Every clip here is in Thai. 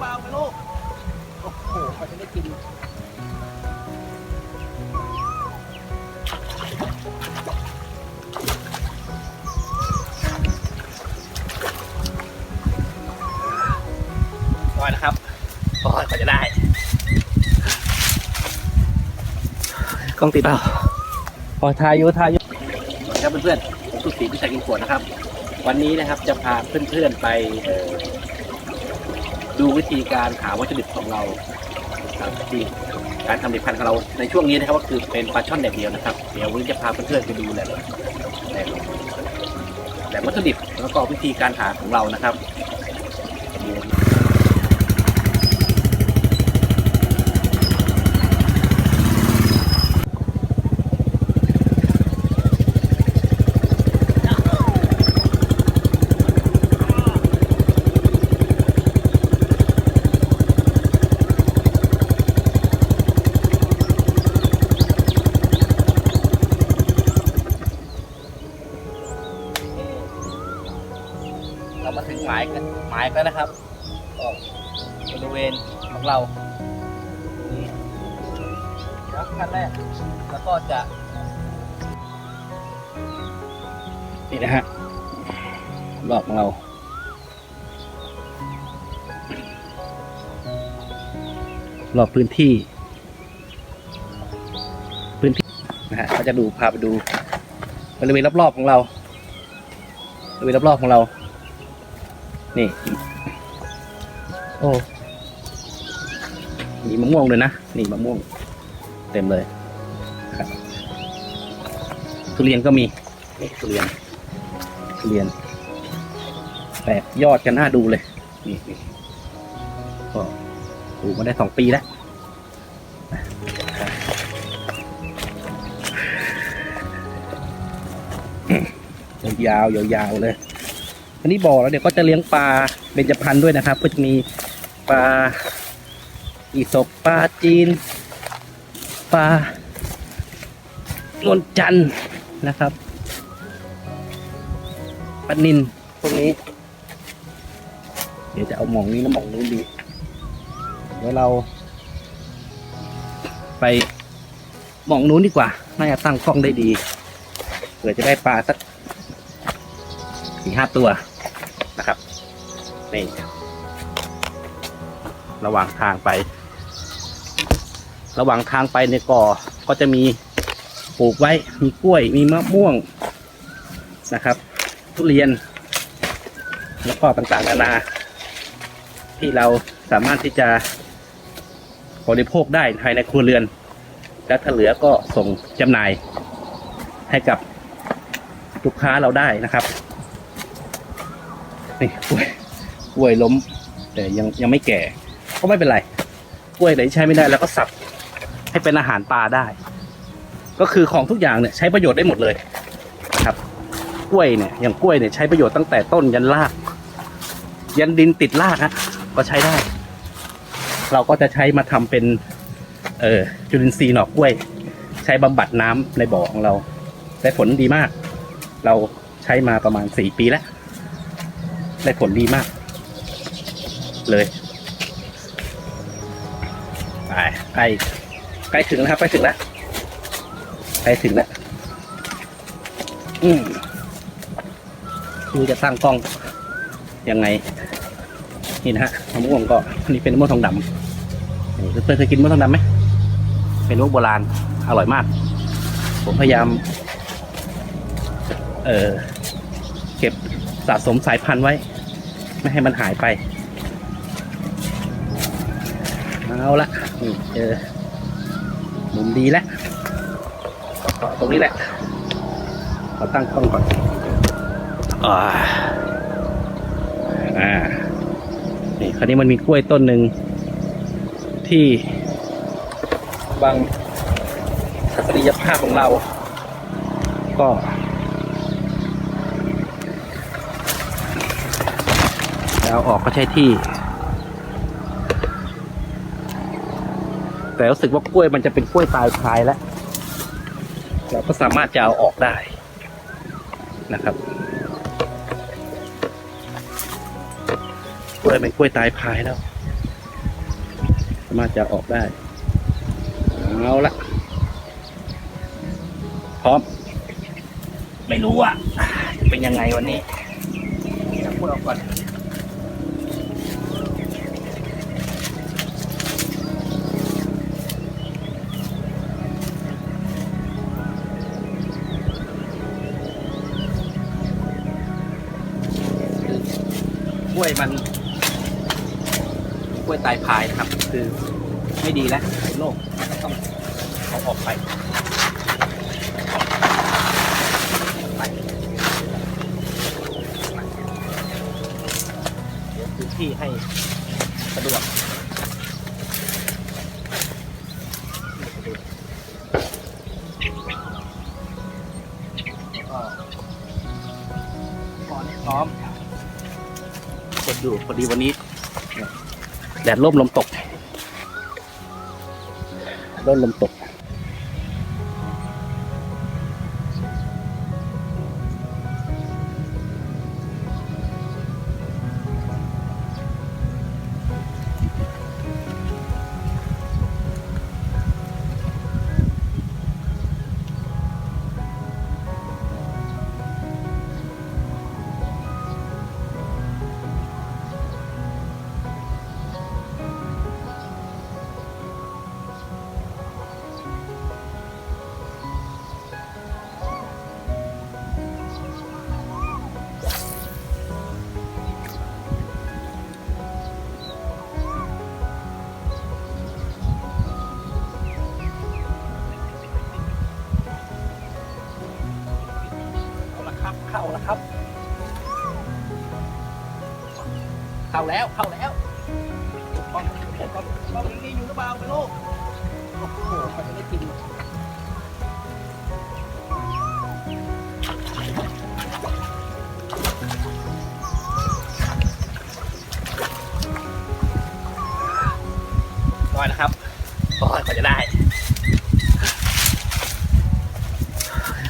เปล่าไหมลูก โอ้โหเขาจะได้กินก่อนนะครับก่อนกว่าจะได้ กล้องติดเปล่าพอทายอยู่ทายอยู่ครับเพื่อนๆผมสุสีพิชัยกินขวดนะครับ วันนี้นะครับจะพาเพื่อนๆไปเอ่อ ดูวิธีการหาวัตถุดิบของเราครับที่การทำผลิตภัณฑ์ของเราในช่วงนี้นะครับก็คือเป็นปลาช่อนแดดเดียวนะครับ เดี๋ยววันนี้จะพาเพื่อนๆไปดูแหล่งแหล่งแหล่งวัตถุดิบแล้วก็วิธีการหาของเรานะครับ รอบพื้นที่ พื้นที่นะฮะก็จะดูพาไปดูบริเวณรอบๆของเราบริเวณรอบๆของเรา นี่ โอ้มีมะม่วงเลยนะ นี่มะม่วง เต็มเลยทุเรียนก็มีนี่ทุเรียนทุเรียนแตกยอดกันน่าดูเลย นี่นี่ ปลูกมาได้สองปีแล้วยาวๆยาวๆเลยอันนี้บ่อแล้วเดี๋ยวก็จะเลี้ยงปลาเบญจพรรณด้วยนะครับ ก็จะมีปลาอีสบปลาจีน ปลานวลจันนะครับปลานินพวกนี้ เดี๋ยวจะเอาหมองนี้แล้วหมองนู้นดี เดี๋ยวเรา ไปมองนู้นดีกว่า น่าจะตั้งกล้องได้ดีเผื่อจะได้ปลาสักสี่ห้าตัวนะครับนี่ระหว่างทางไป ระหว่างทางไปในก่อก็จะมีปลูกไว้มีกล้วยมีมะม่วงนะครับ ทุเรียน แล้วก็ต่างๆนานาที่เราสามารถที่จะ บริโภคได้ภายในครัวเรือน และถ้าเหลือก็ส่งจำหน่ายให้กับลูกค้าเราได้นะครับนี่กล้วยกล้วยล้ม แต่ยังยังไม่แก่ก็ไม่เป็นไรกล้วยไหนใช้ไม่ได้แล้วก็สับให้เป็นอาหารปลาได้ ก็คือของทุกอย่างเนี่ยใช้ประโยชน์ได้หมดเลยนะครับ กล้วยเนี่ยอย่างกล้วยเนี่ยใช้ประโยชน์ตั้งแต่ต้นยันราก ยันดินติดรากฮะก็ใช้ได้ เราก็จะใช้มาทำเป็น เออจุลินทรีย์หนอกกล้วย ใช้บำบัดน้ำในบ่อของเราได้ผลดีมาก เราใช้มาประมาณสี่ปีแล้ว ได้ผลดีมาก เลยไปใกล้ใกล้ถึงแล้วครับใกล้ถึงแล้วใกล้ถึงแล้วอืมดูจะตั้งกล้องยังไงนี่นะฮะมะม่วงก็อันนี้เป็นมะม่วงทองดำ เพื่อนเคยกินมะม่วงทองดำไหมเป็นมะม่วงโบราณอร่อยมาก ผมพยายาม เออเก็บสะสมสายพันธุ์ไว้ ไม่ให้มันหายไป เอาละนี่เจอมุมดีแล้วตรงนี้แหละขอตั้งกล้องก่อนอ่าอ่านี่คราวนี้มันมีกล้วยต้นหนึ่ง ที่บางทัศนียภาพของเรา ก็เอาออกก็ใช้ที่ แต่รู้สึกว่ากล้วยมันจะเป็นกล้วยตายพายแล้ว เราก็สามารถจะเอาออกได้นะครับกล้วยเป็นกล้วยตายพายแล้ว สามารถจะออกได้เอาละพร้อม ไม่รู้อะจะเป็นยังไงวันนี้เดี๋ยวพูดออกก่อนคือกล้วยมันกล้วยตายพายนะ คือไม่ดีแล้วโลกต้องเอาออกไปไปเดี๋ยวพื้นที่ให้สะดวกก่อนให้พร้อมกดอยู่พอดีวันนี้แดดร่มลมตก ร่มลมตก แล้วเข้าแล้วกล้องกล้องกองยังดีอยู่หรือเปล่าไม่รู้โอ้โหเขาจะได้กินน้อยนะครับโอ้ยกว่าจะได้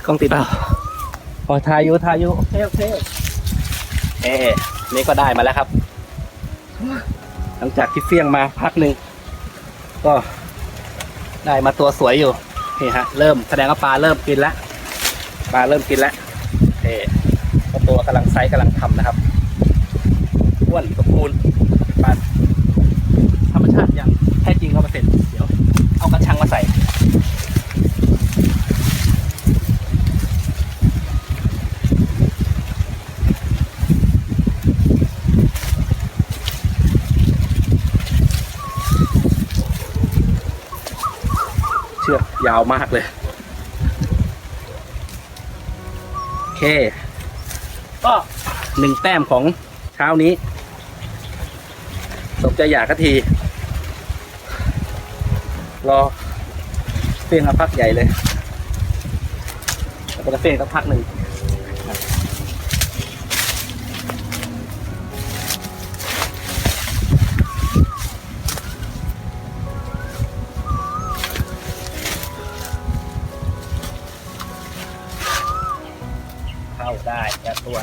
กล้องติดเปล่าพอทายุทายุโอเคโอเคเอ๊นี่ก็ได้มาแล้วครับ จากที่เฟี้ยงมาพักหนึ่งก็ได้มาตัวสวยอยู่นี่ฮะเริ่มแสดงว่าปลาเริ่มกินแล้วปลาเริ่มกินแล้วเอ๊ก็ตัวกำลังไซส์กำลังทำนะครับอ้วนสมบูรณ์ปลาธรรมชาติอย่างแท้จริงร้อยเปอร์เซ็นต์เดี๋ยวเอากระชังมาใส่ ยาวมากเลย โอเค ก็หนึ่งแต้มของเช้านี้สมใจอยากกะที รอเฟี้ยงมาพักใหญ่เลยแล้วก็จะเฟี้ยงสักพักหนึ่ง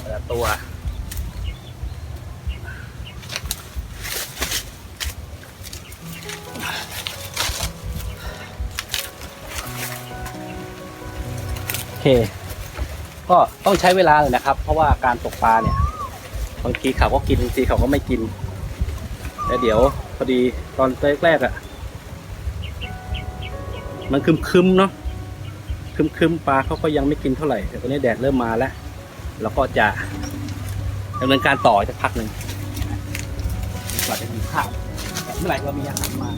แต่ละตัว โอเค ก็ต้องใช้เวลาเลยนะครับ เพราะว่าการตกปลาเนี่ยบางทีเขาก็กินบางทีเขาก็ไม่กินแล้วเดี๋ยวพอดีตอนแรกๆอะ่ะ มันคึมๆเนาะคึมๆปลาเขาก็ยังไม่กินเท่าไหร่แต่ตอนนี้แดดเริ่มมาแล้ว แล้วก็จะดำเนินการต่ออีกสักพักหนึ่งกว่าจะมีข้าวแต่เมื่อไหร่เรามีอาหารมา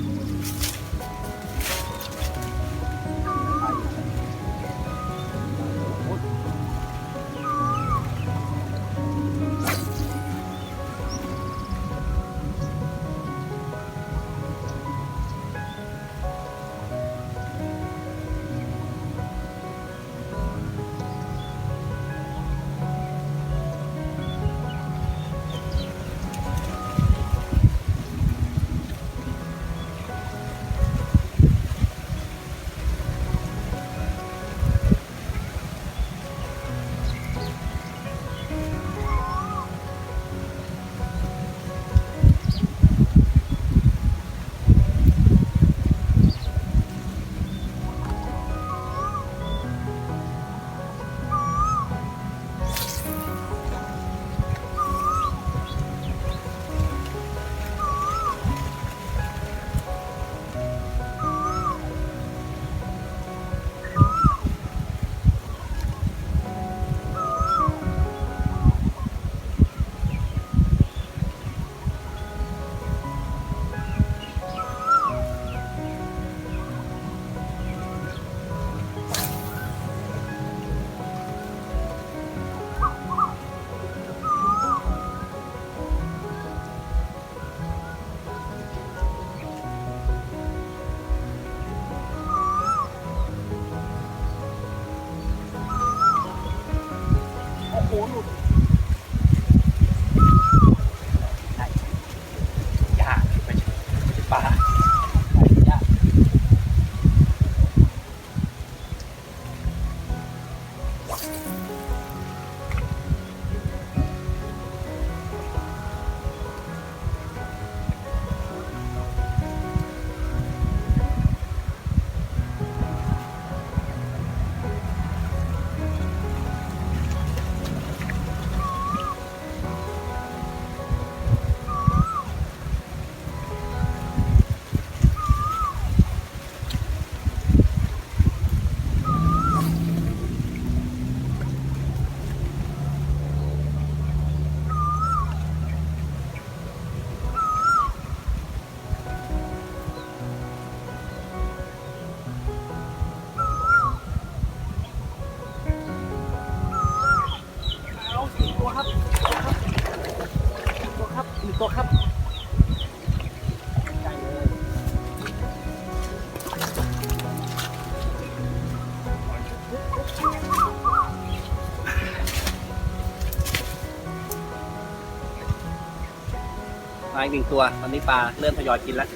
อีกหนึ่งตัวตอนนี้ปลาเริ่มทยอยกินแล้ว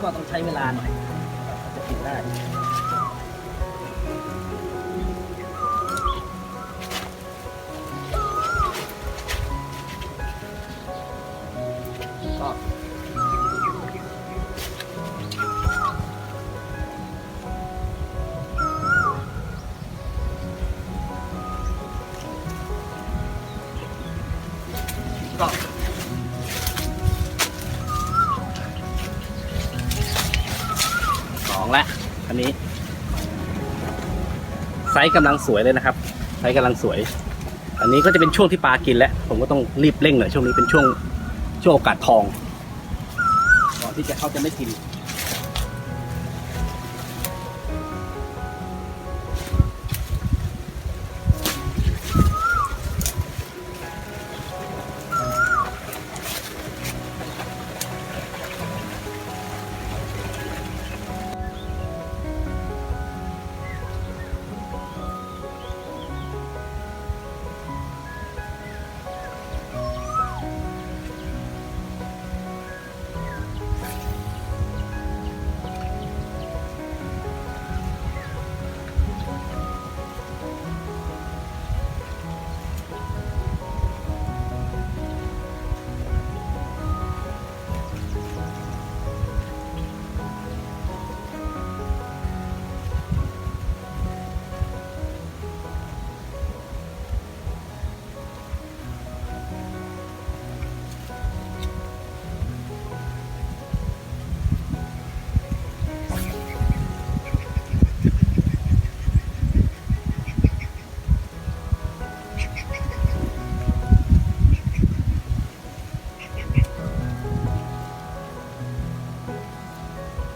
ก็ต้องใช้เวลาหน่อยจะกินได้ ไซส์กำลังสวยเลยนะครับ ไซส์กำลังสวย อันนี้ก็จะเป็นช่วงที่ปลากินแล้วผมก็ต้องรีบเร่งหน่อยช่วงนี้เป็นช่วงช่วงโอกาสทองก่อนที่จะเขาจะไม่กิน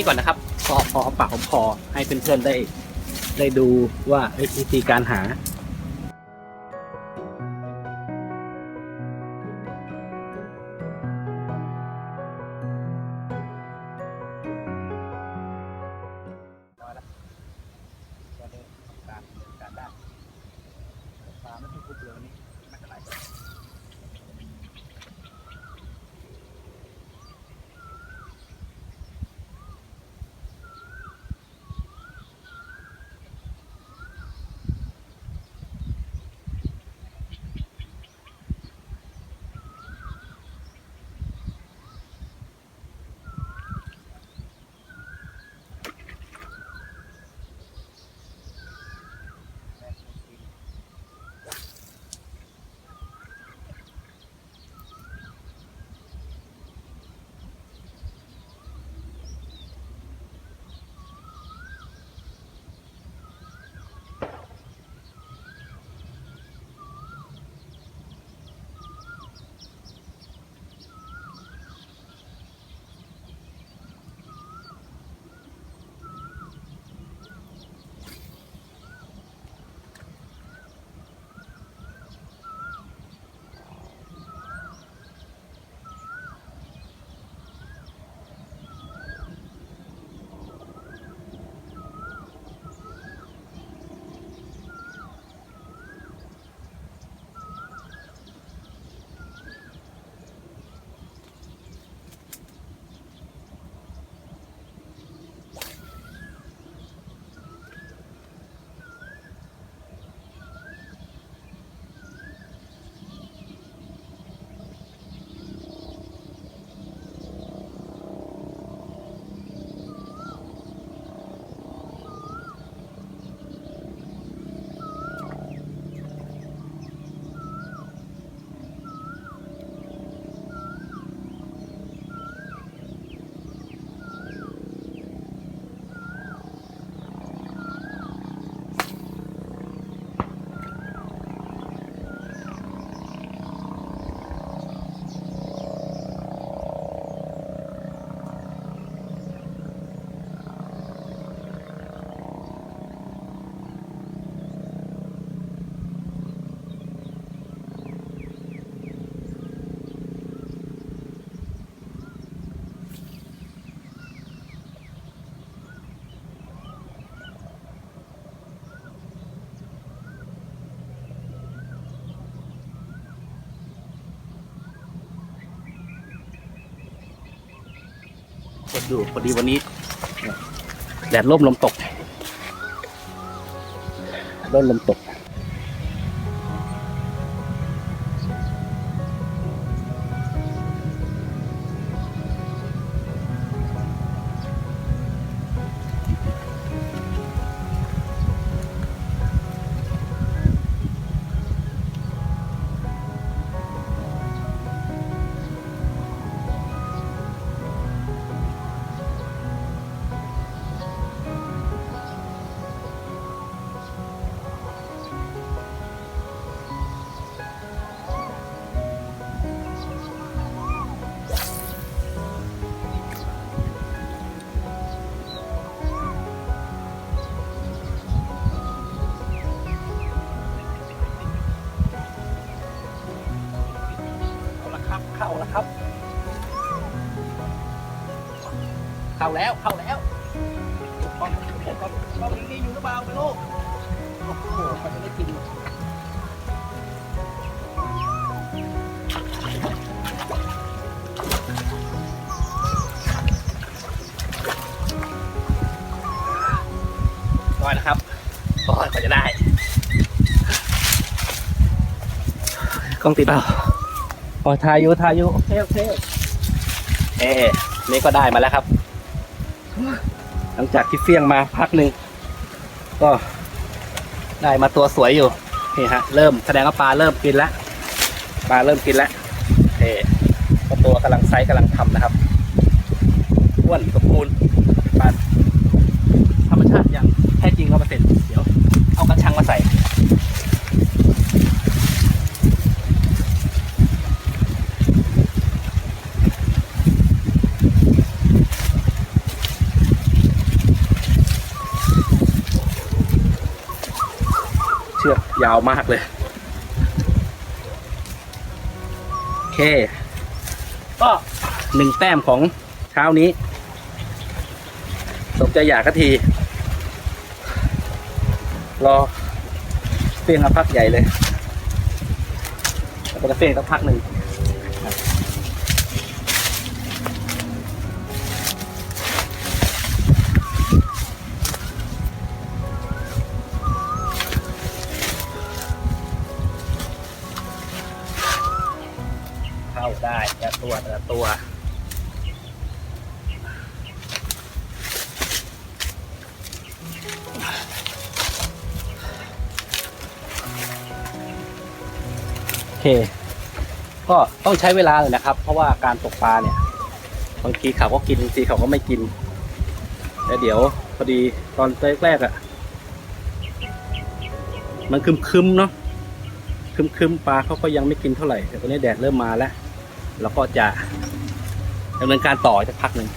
ี้ก่อนนะครับพอพอปากของพอให้เพื่อนๆได้ ได้ดูว่าเอ้ยวิธีการหาการเดินการด้านปลาไม่ต้องคุบเลยนี่นไห พอดีวันนี้แดดร่มลมตกร่มลมตก แล้วเข้าแล้วตอนตอนตอนนี้อยู่หรือเปล่าไม่รู้โอ้โหมันจะได้กินร้อยนะครับรอยกว่าจะได้กล้องติดเปล่าโอ้ทายุทายุโอเคโอเคเอ๊นี่ก็ได้มาแล้วครับ จากที่เฟี้ยงมาพักหนึ่งก็ได้มาตัวสวยอยู่นี่ฮะเริ่มแสดงว่าปลาเริ่มกินแล้วปลาเริ่มกินแล้วเอ๊ตัวกำลังไซส์กำลังทำนะครับอ้วนสมบูรณ์ปลาธรรมชาติอย่างแท้จริงร้อยเปอร์เซ็นต์เดี๋ยว เอากระชังมาใส่ เชือก ยาวมากเลย โอเค ก็หนึ่งแต้มของเช้านี้ สมใจอยากกะที รอเฟี้ยงมาพักใหญ่เลยแล้วก็จะเฟี้ยงสักพักหนึ่ง ตัวแต่ละตัว โอเค ก็ต้องใช้เวลาเลยนะครับ เพราะว่าการตกปลาเนี่ยบางทีเขาก็กินบางทีเขาก็ไม่กินแล้วเดี๋ยวพอดีตอนแรกๆอะ่ะ มันคึมๆเนาะคึมๆปลาเขาก็ยังไม่กินเท่าไหร่แต่ตอนนี้แดดเริ่มมาแล้ว แล้วก็จะดำเนินการต่อสักพักหนึ่ง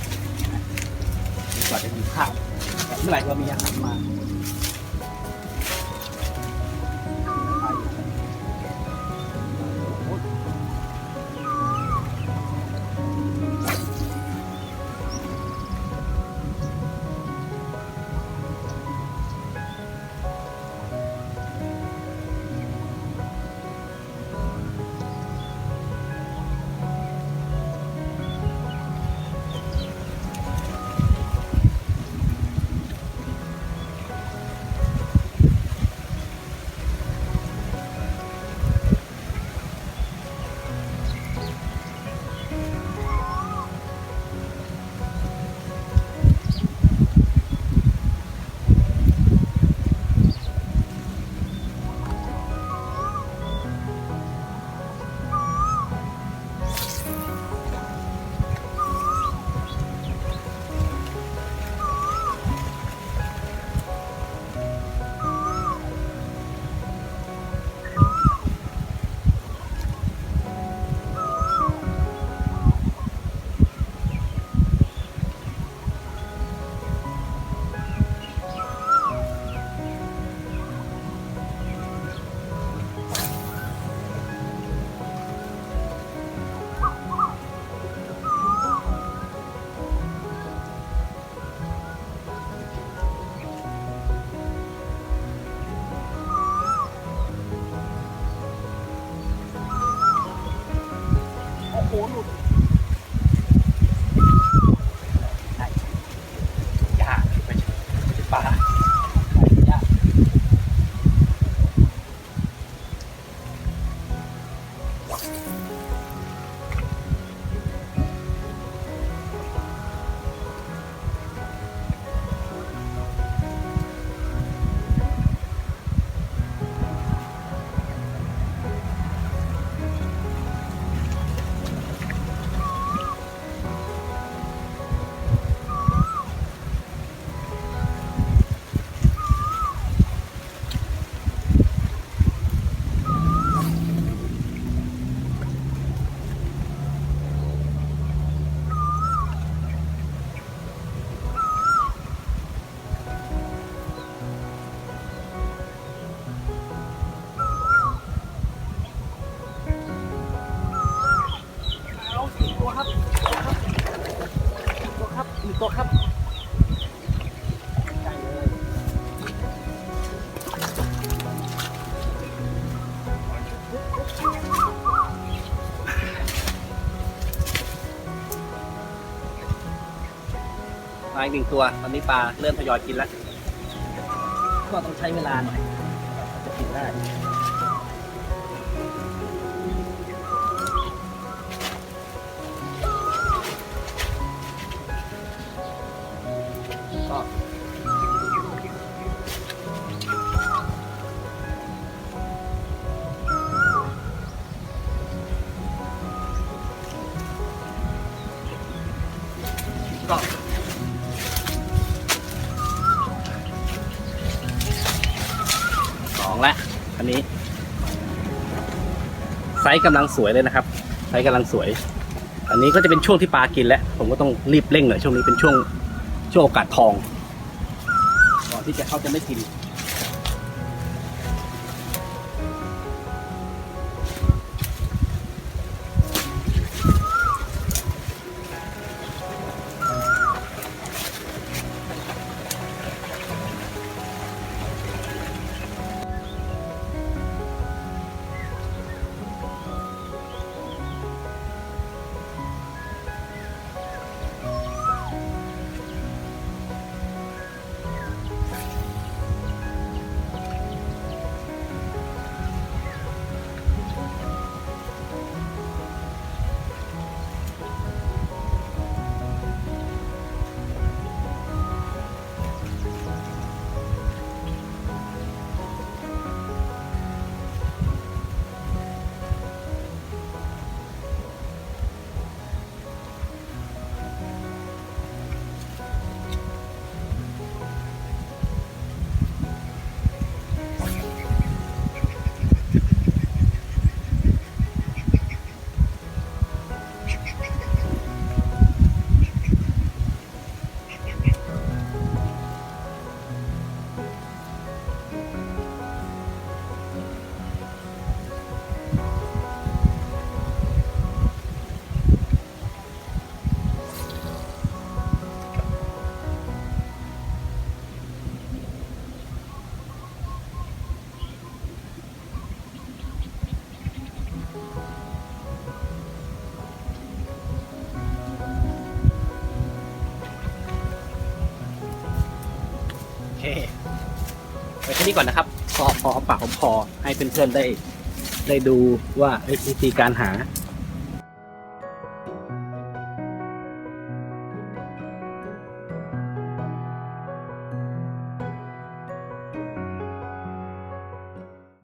ก่อนจะมีข้าวแต่เมื่อไหร่เรามีอาหารมา 活络。 อีกหนึ่งตัว ตอนนี้ปลาเริ่มทยอยกินแล้ว ก็ต้องใช้เวลาหน่อยจะกินได้ก็ก็ ไซส์กำลังสวยเลยนะครับ ไซส์กำลังสวย อันนี้ก็จะเป็นช่วงที่ปลากินแล้ว ผมก็ต้องรีบเร่งหน่อยช่วงนี้เป็นช่วงช่วงโอกาสทอง ก่อนที่จะเขาจะไม่กิน นี้ก่อนนะครับพอพอเอาปากของพอให้เพื่อนๆได้ ได้ดูว่าเอ้ยวิธีการหา